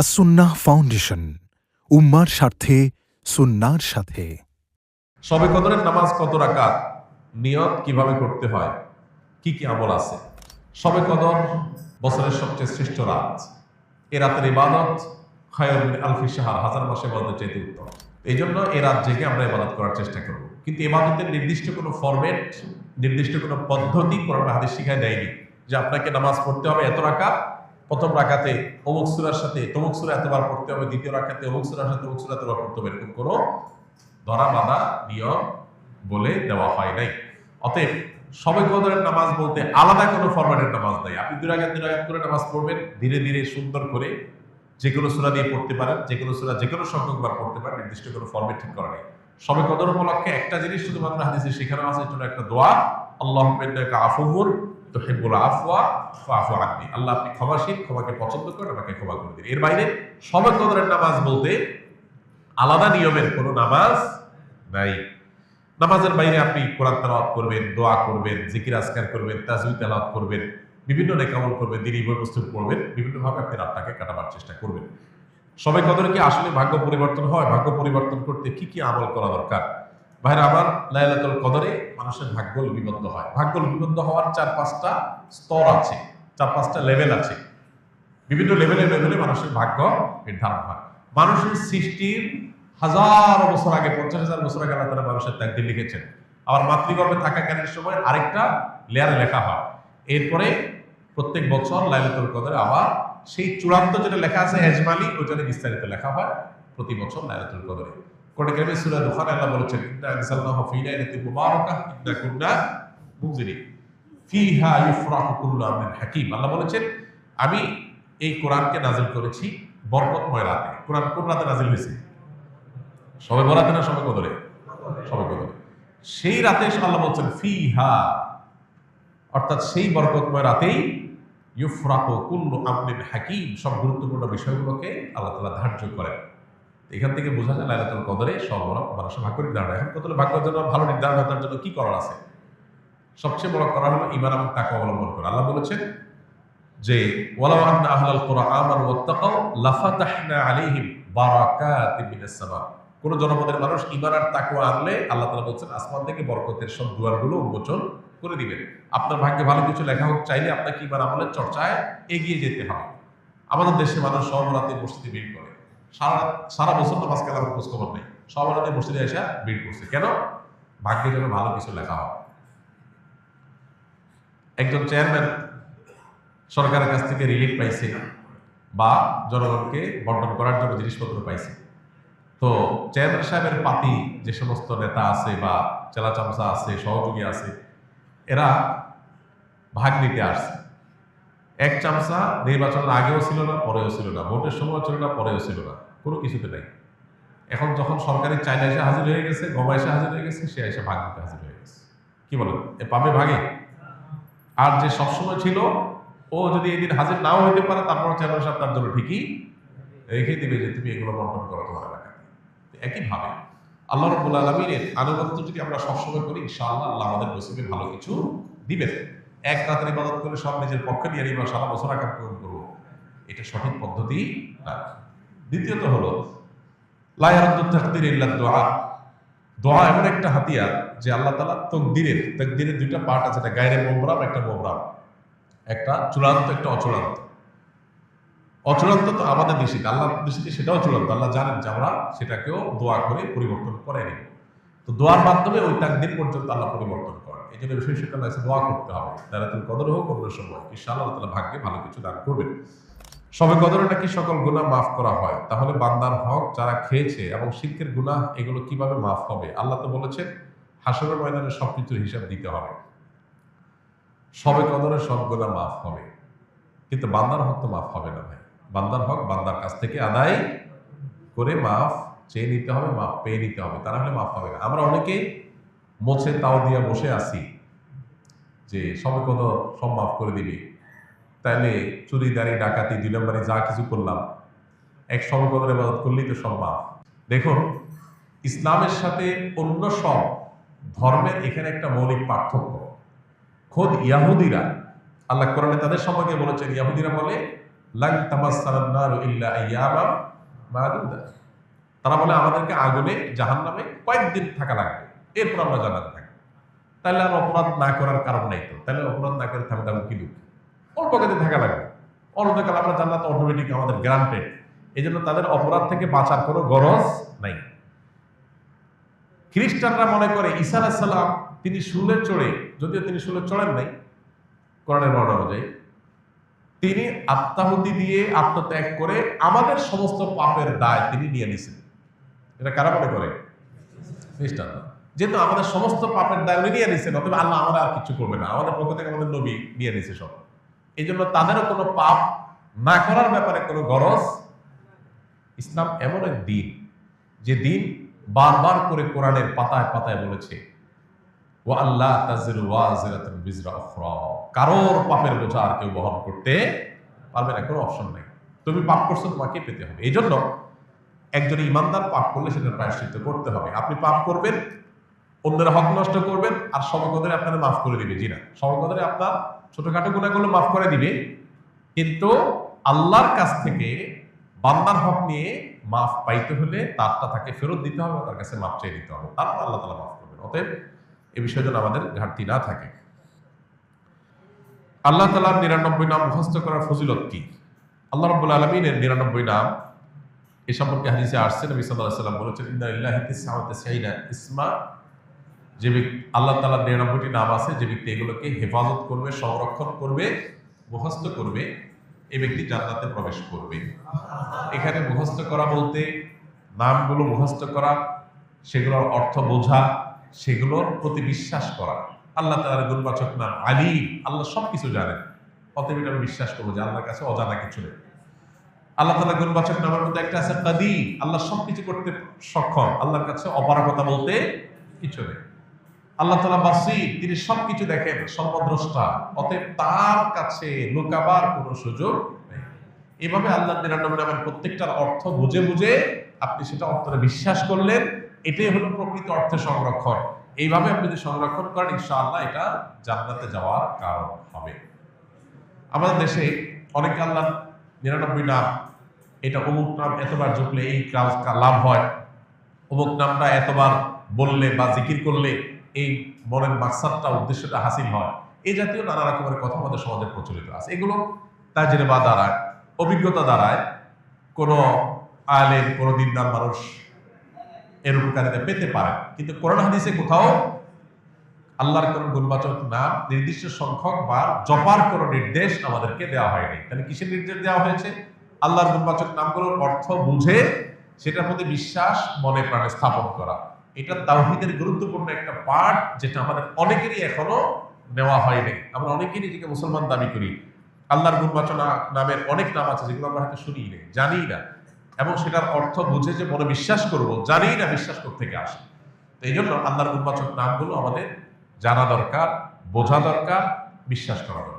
As-Sunnah foundation, উম্মার স্বার্থে সুন্নার সাথে। সবে কদরের নামাজ কত রাকাত? নিয়ত কীভাবে করতে হয়? কি কি আমল আছে? সবে কদর বছরের সবচেয়ে শ্রেষ্ঠ রাত। এ রাতের ইবাদত খায়রুল আলফি সাহার হাজার মাসে ইবাদত চাইতে উত্তম। এই জন্য এ রাত জেগে আমরা ইবাদত করার চেষ্টা করব। কিন্তু ইবাদতের নির্দিষ্ট কোনো ফরম্যাট, নির্দিষ্ট কোনো পদ্ধতি কোরআন হাদিস শিখায় দেয়নি যে আপনাকে নামাজ পড়তে হবে এত রাকাত প্রথম রাখাতে অমুক সুরার সাথে তমুক সুরা এতবার পড়তে হবে দ্বিতীয় রাখাতে অমুক সুরার সাথে অমুক সুরা এতবার পড়তে হবে এরকম কোনো ধরা বাঁধা নিয়ম বলে দেওয়া হয় নাই অতএব সবে কদরের নামাজ বলতে আলাদা কোনো ফরম্যাটের নামাজ নাই আপনি দুই রাগাত দুই রাগাত করে নামাজ পড়বেন ধীরে ধীরে সুন্দর করে যে কোনো সুরা দিয়ে পড়তে পারেন যে কোনো সুরা যে কোনো সংখ্যকবার পড়তে পারেন নির্দিষ্ট কোনো ফরম্যাট ঠিক করা নেই সবে কদর উপলক্ষে একটা জিনিস শুধুমাত্র হাদিসে শেখানো আছে হলো একটা দোয়া আল্লাহ আফুর তো হেবুল আফওয়া আফু আননি আল্লাহ আপনি ক্ষমাশীল, ক্ষমাকে পছন্দ করেন, আমাকে ক্ষমা করে দিন। এর বাইরে সবে কদরের নামাজ বলতে আলাদা নিয়মের কোনো নামাজ নাই। নামাজের বাইরে আপনি কোরআন তেলাওয়াত করবেন, দোয়া করবেন, জিকির আজকার করবেন তাজবি তেলাওয়াত করবেন, বিভিন্ন নেকামল করবেন, দিনী প্রস্তুত করবেন বিভিন্নভাবে আপনি রাতটাকে কাটাবার চেষ্টা করবেন। সবাই কদরে কি আসলে ভাগ্য পরিবর্তন হয়? ভাগ্য পরিবর্তন করতে কি কি আমল করা দরকার? ভাইরা, আবার লাইলাতুল কদরে মানুষের ভাগ্য লিপিবদ্ধ হয়। ভাগ্য লিপিবদ্ধ হওয়ার চার পাঁচটা স্তর আছে, চার পাঁচটা লেভেল আছে। বিভিন্ন লেভেলে লেভেলে মানুষের ভাগ্য নির্ধারণ হয়। মানুষের সৃষ্টির হাজার বছর আগে, পঞ্চাশ হাজার বছর আগে আল্লাহ তালা মানুষের তাকদির লিখেছেন। আবার মাতৃগর্ভে থাকাকালীন সময় আরেকটা লেয়ারে লেখা হয়। এরপরে প্রত্যেক বছর লাইলাতুল কদরে আবার সেই চূড়ান্ত যেটা লেখা আছে এজমালি ওইটারে বিস্তারিত লেখা হয় প্রতি বছর লাইলাতুল কদরে। কোরআন সূরা দুখানে আল্লাহ বলেছেন ইন্না আনজালনাহু ফি লাইলাতিন মুবারাকাহ ইন্না কুন্না মুনজিরিন ফিহা ইউফরাকু কুল্লু আমরিন হাকিম আল্লাহ বলেছেন আমি এই কোরআনকে নাজিল করেছি বরকতময় রাতে। কোরআন কোন রাতে নাজিল হয়েছে? সবে বরাতে না সবে কদরে সবে কদরে সেই রাতে আল্লাহ বলছেন, ফিহা। অর্থাৎ সেই বরকতময় রাতেই ইউফরাকু কুল্লু আমরিন হাকিম সব গুরুত্বপূর্ণ বিষয়গুলোকে আল্লাহ তাআলা ধার্য করেন। এখান থেকে বোঝা যায় লাইলাতুল কদরে বড় মানুষের ভাগ্য নির্ধারণ। এখন কত ভাগ্যের জন্য? ভালো নির্ধারণ তার জন্য কি করার আছে? সবচেয়ে বড় করা হলো ইমান এবং তাকে অবলম্বন করা। আল্লাহ বলেছেন যে, ওয়ালাউ আহলাল কুরআন আমানু ওয়াত্তাকাউ, লাফাতাহনা আলাইহিম কোন জনপদের মানুষ ইমান আর তাকওয়া আনলে আল্লাহ তাআলা বলছেন, আসমান থেকে বরকতের সব দুয়ারগুলো উন্মোচন করে দিবেন। আপনার ভাগ্যে ভালো কিছু লেখা হোক, চাইলে আপনাকে ইমান আমলের চর্চায় এগিয়ে যেতে হবে। আমাদের দেশে মানুষ সহরাতে মসজিদে ভিড় করে। সারা সারা বছর তো মাঝখানে আমার খোঁজ খবর নেই। সহরাতে মসজিদে এসে ভিড় করছে। কেন? ভাগ্যে যেন ভালো কিছু লেখা হয়। একজন চেয়ারম্যান সরকারের কাছ থেকে রিলিফ পাইছে বা জনগণকে বন্টন করার জন্য জিনিসপত্র পাইছে। তো চেয়ারম্যান সাহেবের পাতি যে সমস্ত নেতা আছে বা চেলা চামচা আছে, সহযোগী আছে, এরা ভাগ নিতে আসছে। এক চামচা নির্বাচনের আগেও ছিল না, পরেও ছিল না, ভোটের সময় ছিল না, পরেও ছিল না, কোনো কিছুতে নাই। এখন যখন সরকারি চাইনা এসে হাজির হয়ে গেছে গমা এসে হাজির হয়ে গেছে, সে এসে ভাগ নিতে হাজির হয়ে গেছে। কি বলেন? এ পাবে ভাগে? আর যে সবসময় ছিল, ও যদি এদিন হাজির নাও হইতে পারে তারপর চেয়ারম্যান সাহেব তার জন্য ঠিকই রেখে দিবে যে তুমি এগুলো বন্টন করো তোমার এলাকায়। একইভাবে আল্লাহ রব্বুল আলমিনের আনুগত্য যদি আমরা সবসময় করি, ইনশাআল্লাহ আল্লাহ আমাদের নসিবে ভালো কিছু দিবেন। এক রাতের ইবাদত করে সব নিজের পক্ষে নিয়ে নিবা সারা বছর আকার পূরণ করব। এটা সঠিক পদ্ধতি না। দ্বিতীয়ত হলো লায়ারুদ্দুত তাকদির ইল্লা দোয়া। দোয়া এমন একটা হাতিয়ার যে আল্লাহ তালা তকদিরের তকদিরের দুইটা পার্ট আছে, একটা গায়ের মোমরাম একটা মোমরাম একটা চূড়ান্ত, একটা অচূড়ান্ত। অচূড়ান্ত তো আমাদের দৃষ্টিতে আল্লাহ দৃষ্টিতে সেটাও চূড়ান্ত। আল্লাহ জানেন যে আমরা সেটাকেও দোয়া করে পরিবর্তন করে নিব। তো দোয়ার মাধ্যমে ওই তাকদির পর্যন্ত আল্লাহ পরিবর্তন করেন। এই জন্য বিশেষ লাগছে দোয়া করতে হবে। তারা তুমি কদর হোক, অন্য সময়। ইনশাআল্লাহ আল্লাহ তালা ভাগ্যে ভালো কিছু দান করবেন। সবে কদরে নাকি সকল গুনাহ মাফ করা হয়? তাহলে বান্দার হক যারা খেয়েছে এবং শিল্পের গুনাহ, এগুলো কীভাবে মাফ হবে? আল্লাহ তো বলেছেন, হাসরের ময়দানে সবকিছুর হিসাব দিতে হবে। সবে কদরে সব গুনাহ মাফ হবে। কিন্তু বান্দার হক তো মাফ হবে না ভাই। বান্দার হক বান্দার কাছ থেকে আদায় করে মাফ চেয়ে নিতে হবে মাফ পেয়ে নিতে হবে। তা না হলে মাফ হবে না। আমরা অনেকে মোছে তাও দিয়া বসে আছি যে, সবে কদর সব মাফ করে দিবি। তাইলে চুরি, দাঁড়ি, ডাকাতি, দুই নম্বরে যা কিছু করলাম, এক সমকদর ইবাদত করলেই তো সব মাফ। দেখুন, ইসলামের সাথে অন্য সব ধর্মের এখানে একটা মৌলিক পার্থক্য। খোদ ইয়াহুদিরা, আল্লাহ কোরআনে তাদের সম্পর্কে বলেছেন, ইয়াহুদিরা বলে তামাসসানান নারু ইল্লা আইয়ামাম মাদুদা। তারা বলে, আমাদেরকে আগুনে জাহান্নামে কয়েকদিন থাকা লাগবে। এরপর আমরা জানাতে থাকি তাহলে আর অপরাধ না করার কারণ নাই তো। তাহলে অপরাধ না করে থাকতে কি দুঃখ অল্প কদিন থাকা লাগবে। অনন্তকাল আমরা জান্নাত অটোমেটিক আমাদের গ্রান্টেড এই জন্য তাদের অপরাধ থেকে বাঁচার কোনো গরজ নাই। খ্রিস্টানরা মনে করে, ঈসা আলাহিসাল্লাম তিনি শুলে চড়ে, যদিও তিনি শুলে চড়েন নাই, কোরআনের বর্ণনা অনুযায়ী, তিনি আত্মাহুতি দিয়ে আত্মত্যাগ করে আমাদের সমস্ত পাপের দায় তিনি নিয়ে নিছেন এটা কারা মনে করে? খ্রিস্টানরা। যেহেতু আমাদের সমস্ত পাপের দায় উনি নিয়ে নিছেন অথবা আল্লাহ আমরা আর কিছু করবে না। আমাদের পক্ষ থেকে আমাদের নবী নিয়ে নিছে সব। এই জন্য তাদেরও কোনো পাপ না করার ব্যাপারে কোনো গরজ ইসলাম এমন এক দিন, যে দিন বারবার করে কোরআনের পাতায় পাতায় বলেছে ও আল্লাহ কারোর পাপের বোঝা আর কেউ বহন করতে পারবে না, কোনো অপশন নাই। তুমি পাপ করছ, তোমাকে পেতে হবে। এই জন্য একজন ইমানদার পাপ করলে সেটার প্রায়শ্চিত্ত করতে হবে। আপনি পাপ করবেন, অন্যের হক নষ্ট করবেন, আর সমকদরে আপনারা মাফ করে দিবে। জি না, সমকদরে আপনার ছোটখাটো গুণাগুলো মাফ করে দিবে। কিন্তু আল্লাহর কাছ থেকে বান্দার হক নিয়ে মাফ পাইতে হলে তারটা তাকে ফেরত দিতে হবে তার কাছে মাফ চেয়ে দিতে হবে। তারপর আল্লাহ তালা মাফ করবেন। অতএব এ বিষয়ে যেন আমাদের ঘাটতি না থাকে। আল্লাহ তালার নিরানব্বই নাম মুখস্থ করার ফজিলত কি? আল্লাহ রব্বুল আলমিনের নিরানব্বই নাম এ সম্পর্কে হাদিসে আসছে, নবী সাল্লাহ সাল্লাম বলেছেন তিসআওয়াতি ইসমা যে ব্যক্তি আল্লাহ তালার নিরানব্বইটি নাম আছে, যে ব্যক্তি এগুলোকে হেফাজত করবে, সংরক্ষণ করবে, মুখস্থ করবে এই ব্যক্তি জান্নাতে প্রবেশ করবে। এখানে মুখস্থ করা বলতে নামগুলো মুখস্থ করা, সেগুলোর অর্থ বোঝা, সেগুলোর প্রতি বিশ্বাস করা। আল্লাহ তালার গুণবাচক নাম আলী, আল্লাহ সব কিছু জানেন। অতএব এটা আমি বিশ্বাস করব যে আল্লাহর কাছে অজানা কিছু নেই। আল্লাহ তালা গুণবাচক নামের মধ্যে একটা আছে কাদি আল্লাহ সব কিছু করতে সক্ষম। আল্লাহর কাছে অপারগতা বলতে কিছু নেই। আল্লাহ তালা বাসি তিনি সবকিছু দেখেন সর্বদ্রষ্টা অতএব তার কাছে লুকাবার কোনো সুযোগ নেই। এভাবে আল্লাহ নিরানব্বই নামের প্রত্যেকটার অর্থ বুঝে বুঝে আপনি সেটা অর্থটা বিশ্বাস করলেন, এটাই হলো প্রকৃত অর্থে সংরক্ষণ। এইভাবে আপনি যদি সংরক্ষণ করেন, ইনশাআল্লাহ এটা জান্নাতে যাওয়ার কারণ হবে। আমাদের দেশে অনেক আল্লাহ নিরানব্বই নাম। এটা অমুক নাম এতবার জপলে এই কাজ লাভ হয়। অমুক নামটা এতবার বললে বা জিকির করলে এই মনের মাকসাদটা, উদ্দেশ্যটা হাসিল হয়। এই জাতীয় নানা রকমের কথা আমাদের সমাজে প্রচলিত আছে। এগুলো তাজরে বা দ্বারায়, অভিজ্ঞতা দ্বারায় কোনো আলেম, কোনো দিনদার মানুষ এরকম উপকারিতা পেতে পারে। কিন্তু কোরআন হাদিসে কোথাও আল্লাহর কোন গুণবাচক নাম নির্দিষ্ট সংখ্যক বা জপার কোনো নির্দেশ আমাদেরকে দেওয়া হয়নি। তাহলে কিসের নির্দেশ দেওয়া হয়েছে? আল্লাহর গুণবাচক নামগুলোর অর্থ বুঝে সেটার প্রতি বিশ্বাস, মনে প্রাণে স্থাপন করা। এটা তাওহিদের গুরুত্বপূর্ণ একটা পার্ট যেটা আমাদের অনেকেরই এখনও নেওয়া হয়নি। আমরা অনেকেই নিজেকে মুসলমান দাবি করি। আল্লাহর গুণবাচনা নামের অনেক নাম আছে যেগুলো আমরা হয়তো শুনি নেই জানি না। এবং সেটার অর্থ বুঝে যে মনে বিশ্বাস করব জানি না বিশ্বাস করতে থেকে আসে। তো এই জন্য আল্লাহর গুণবাচক নামগুলো আমাদের জানা দরকার বোঝা দরকার বিশ্বাস করা দরকার।